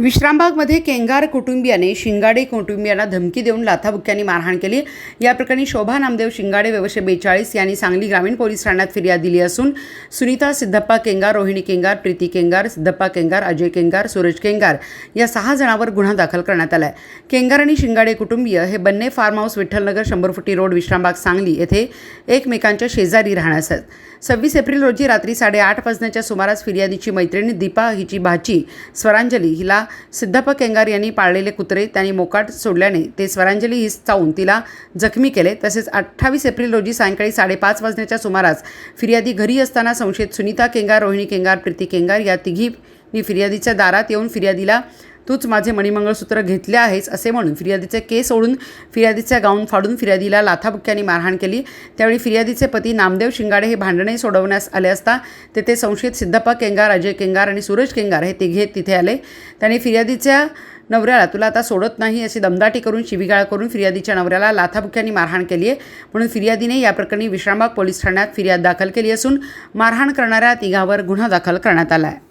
विश्रामबागमध्ये केंगार कुटुंबियाने शिंगाडे कुटुंबियांना धमकी देऊन लाथाबुक्क्यांनी मारहाण केली. या प्रकरणी शोभा नामदेव शिंगाडे व्यवशे बेचाळीस यांनी सांगली ग्रामीण पोलीस ठाण्यात फिर्याद दिली असून सुनीता सिद्धप्पा केंगार रोहिणी केंगार प्रीती केंगार सिद्धप्पा केंगार अजय केंगार सूरज केंगार या सहा जणांवर गुन्हा दाखल करण्यात आला आहे केंगार आणि शिंगाडे कुटुंबीय हे बन्ने फार्म हाऊस विठ्ठलनगर शंभर फुटी रोड विश्रामबाग सांगली येथे एकमेकांच्या शेजारी राहण्यास आहेत. सव्वीस एप्रिल रोजी रात्री साडेआठ वाजण्याच्या सुमारास फिर्यादीची मैत्रिणी दीपा हिची भाची स्वरांजली हिला सिद्धप्पा केंगार यांनी पाळलेले कुत्रे त्यांनी मोकाट सोडल्याने ते स्वरांजली हिस चावून तिला जखमी केले. तसेच अठ्ठावीस एप्रिल रोजी सायंकाळी साडेपाच वाजण्याच्या सुमारास फिर्यादी घरी असताना संशयित सुनीता केंगार रोहिणी केंगार प्रीती केंगार या तिघींनी फिर्यादीच्या दारात येऊन फिर्यादीला तूच माझे मणिमंगळसूत्र घेतले आहेस असे म्हणून फिर्यादीचे केस ओढून फिर्यादीचा गाऊन फाडून फिर्यादीला लाथाबुक्क्यांनी मारहाण केली. त्यावेळी फिर्यादीचे पती नामदेव शिंगाडे हे भांडणे सोडवण्यास आले असता तेथे संशयित सिद्धप्पा केंगार अजय केंगार आणि सूरज केंगार हे तिघे तिथे आले. त्यांनी फिर्यादीच्या नवऱ्याला तुला आता सोडत नाही अशी दमदाटी करून शिवीगाळ करून फिर्यादीच्या नवऱ्याला लाथाबुक्क्यांनी मारहाण केली आहे. म्हणून फिर्यादीने या प्रकरणी विश्रामबाग पोलीस ठाण्यात फिर्याद दाखल केली असून मारहाण करणाऱ्या तिघावर गुन्हा दाखल करण्यात आला आहे.